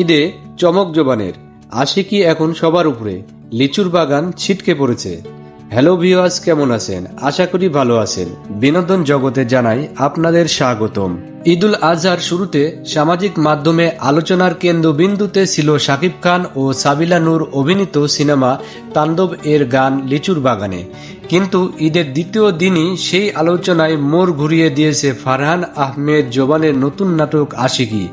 ঈদে চমক জোবানের আশিকি এখন সবার উপরে লিচুর বাগান ছিটকে পড়েছে। হ্যালো ভিওয়াস কেমন আছেন? আশা করি ভালো আছেন। বিনোদন জগতে জানাই আপনাদের স্বাগতম। ঈদুল আজহার শুরুতে সামাজিক মাধ্যমে আলোচনার কেন্দ্রবিন্দুতে ছিল শাকিব খান ও সাবিলা নূর অভিনীত সিনেমা তাণ্ডব এর গান লিচুর বাগানে। কিন্তু ঈদের দ্বিতীয় দিনই সেই আলোচনায় মোড় ঘুরিয়ে দিয়েছে ফারহান আহমেদ জোবানের নতুন নাটক আশিকি।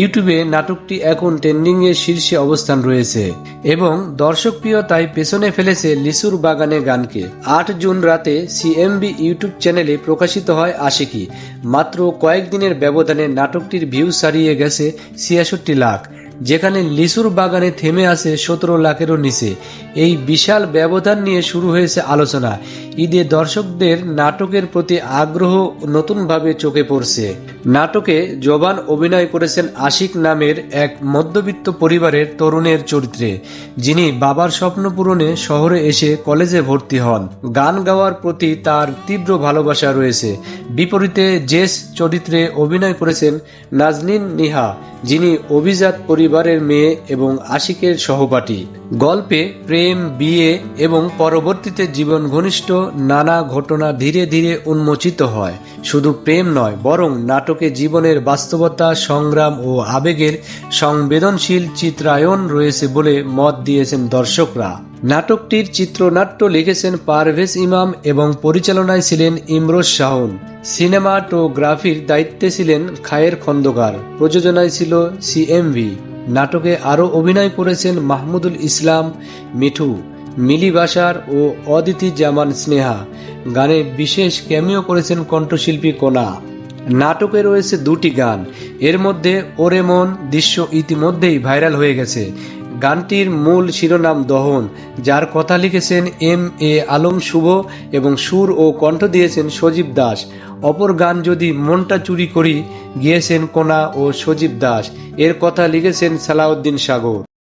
ইউটিউবে নাটকটি এখন ট্রেন্ডিং এর শীর্ষে অবস্থান রয়েছে এবং দর্শকপ্রিয়তায় পেছনে ফেলেছে লিসুর বাগানে গানকে। আট জুন রাতে সিএমবি ইউটিউব চ্যানেলে প্রকাশিত হয় আশিকি। মাত্র কয়েকদিনের ব্যবধানে নাটকটির ভিউ ছাড়িয়ে গেছে ছিয়াষট্টি লাখ। যেখানে লিচুর বাগানে থেমে আছে সতেরো লাখেরও নিচে। এই বিশাল ব্যবধান নিয়ে শুরু হয়েছে আলোচনা। ঈদে দর্শকদের নাটকের প্রতি আগ্রহ নতুনভাবে চোখে পড়ছে। নাটকে জবান অভিনয় করেছেন আশিক নামের এক মধ্যবিত্ত পরিবারের তরুণের চরিত্রে। যিনি বাবার স্বপ্ন পূরণে শহরে এসে কলেজে ভর্তি হন। গান গাওয়ার প্রতি তার তীব্র ভালোবাসা রয়েছে। বিপরীতে জেস চরিত্রে অভিনয় করেছেন নাজনীন নিহা, যিনি অভিজাত পরিবারের মেয়ে এবং আশিকের সহপাঠী। গল্পে প্রেম, বিয়ে এবং পরবর্তীতে জীবন ঘনিষ্ঠ নানা ঘটনা ধীরে ধীরে উন্মোচিত হয়। শুধু প্রেম নয়, বরং নাটকে জীবনের বাস্তবতা, সংগ্রাম ও আবেগের সংবেদনশীল চিত্রায়ন রয়েছে বলে মত দিয়েছেন দর্শকরা। নাটকটির চিত্রনাট্য লিখেছেন পারভেজ ইমাম এবং পরিচালনায় ছিলেন ইমরোজ শাহন। সিনেমাটোগ্রাফির দায়িত্বে ছিলেন খায়ের খন্দকার। প্রযোজনায় ছিল সিএমভি। নাটকে আরও অভিনয় করেছেন মাহমুদুল ইসলাম, মিঠু, মিলি বাসার ও অদিতি জামান স্নেহা। গানে বিশেষ ক্যামিও করেছেন কণ্ঠশিল্পী কোনা নাটকে রয়েছে দুটি গান। এর মধ্যে ওরে মন, দৃশ্য ইতিমধ্যেই ভাইরাল হয়ে গেছে। গানটির মূল শিরোনাম দহন, যার কথা লিখেছেন এম এ আলম শুভ এবং সুর ও কণ্ঠ দিয়েছেন সজীব দাস। অপর গান যদি মনটা চুরি করি, গিয়েছেন কোনা ও সজীব দাস। এর কথা লিখেছেন সালাউদ্দিন সাগর।